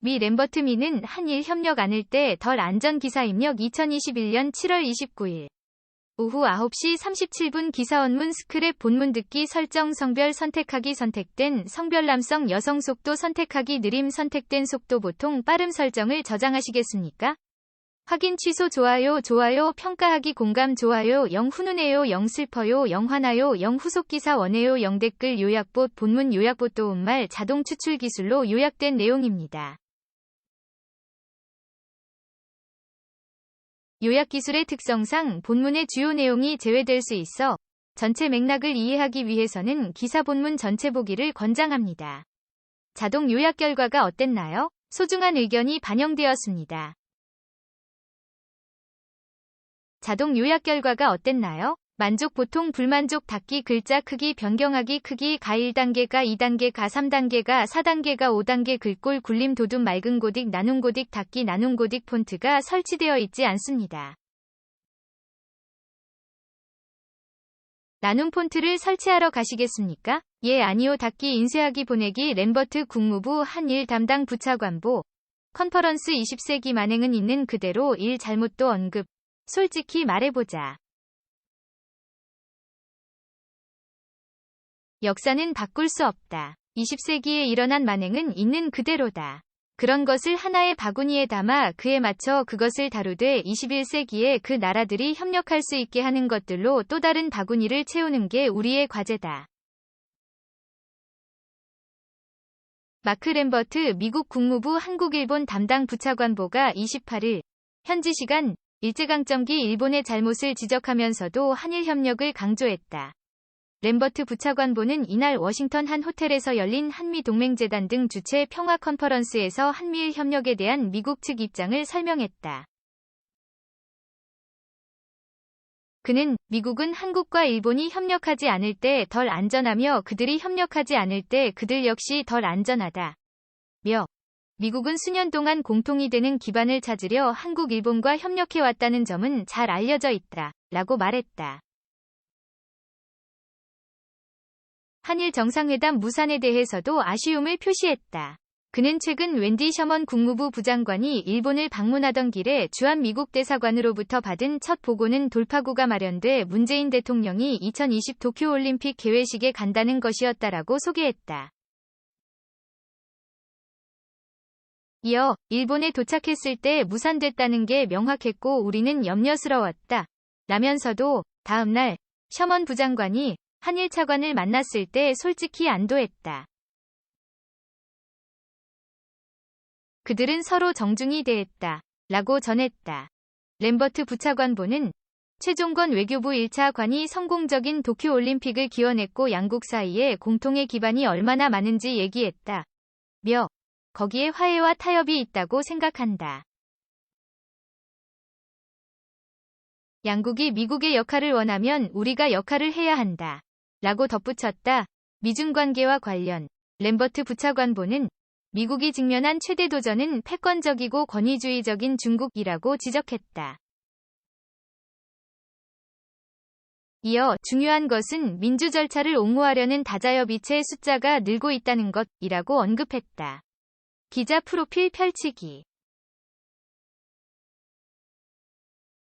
미 램버트 미는 한일 협력 안을 때 덜 안전 기사 입력 2021년 7월 29일 오후 9시 37분 기사 원문 스크랩 본문 듣기 설정 성별 선택하기 선택된 성별 남성 여성 속도 선택하기 느림 선택된 속도 보통 빠름 설정을 저장하시겠습니까? 확인 취소 좋아요 좋아요 평가하기 공감 좋아요 영 훈훈해요 영 슬퍼요 영 화나요 영 후속 기사 원해요 영 댓글 요약봇 본문 요약봇 도움말 자동 추출 기술로 요약된 내용입니다. 요약 기술의 특성상 본문의 주요 내용이 제외될 수 있어 전체 맥락을 이해하기 위해서는 기사 본문 전체 보기를 권장합니다. 자동 요약 결과가 어땠나요? 소중한 의견이 반영되었습니다. 자동 요약 결과가 어땠나요? 만족 보통 불만족 닫기 글자 크기 변경하기 크기 가 1단계가 2단계가 3단계가 4단계가 5단계 글꼴 굴림 도둠 맑은 고딕 나눔 고딕 닫기 나눔 고딕 폰트가 설치되어 있지 않습니다. 나눔 폰트를 설치하러 가시겠습니까? 예 아니요 닫기 인쇄하기 보내기 램버트 국무부 한일 담당 부차관보 컨퍼런스 20세기 만행은 있는 그대로 일 잘못도 언급 솔직히 말해보자. 역사는 바꿀 수 없다. 20세기에 일어난 만행은 있는 그대로다. 그런 것을 하나의 바구니에 담아 그에 맞춰 그것을 다루되 21세기에 그 나라들이 협력할 수 있게 하는 것들로 또 다른 바구니를 채우는 게 우리의 과제다. 마크 램버트 미국 국무부 한국일본 담당 부차관보가 28일 현지 시간 일제강점기 일본의 잘못을 지적하면서도 한일 협력을 강조했다. 램버트 부차관보는 이날 워싱턴 한 호텔에서 열린 한미동맹재단 등 주최 평화 컨퍼런스에서 한미일 협력에 대한 미국 측 입장을 설명했다. 그는 미국은 한국과 일본이 협력하지 않을 때 덜 안전하며 그들이 협력하지 않을 때 그들 역시 덜 안전하다. 며 미국은 수년 동안 공통이 되는 기반을 찾으려 한국 일본과 협력해왔다는 점은 잘 알려져 있다. 라고 말했다. 한일 정상회담 무산에 대해서도 아쉬움을 표시했다. 그는 최근 웬디 셔먼 국무부 부장관이 일본을 방문하던 길에 주한 미국 대사관으로부터 받은 첫 보고는 돌파구가 마련돼 문재인 대통령이 2020 도쿄올림픽 개회식에 간다는 것이었다라고 소개했다. 이어 일본에 도착했을 때 무산됐다는 게 명확했고 우리는 염려스러웠다. 라면서도 다음날 셔먼 부장관이 한일 차관을 만났을 때 솔직히 안도했다. 그들은 서로 정중히 대했다. 라고 전했다. 램버트 부차관보는 최종건 외교부 1차 관이 성공적인 도쿄올림픽을 기원했고 양국 사이에 공통의 기반이 얼마나 많은지 얘기했다. 며 거기에 화해와 타협이 있다고 생각한다. 양국이 미국의 역할을 원하면 우리가 역할을 해야 한다. 라고 덧붙였다. 미중 관계와 관련 램버트 부차관보는 미국이 직면한 최대 도전은 패권적이고 권위주의적인 중국이라고 지적했다. 이어 중요한 것은 민주 절차를 옹호하려는 다자협의체 숫자가 늘고 있다는 것이라고 언급했다. 기자 프로필 펼치기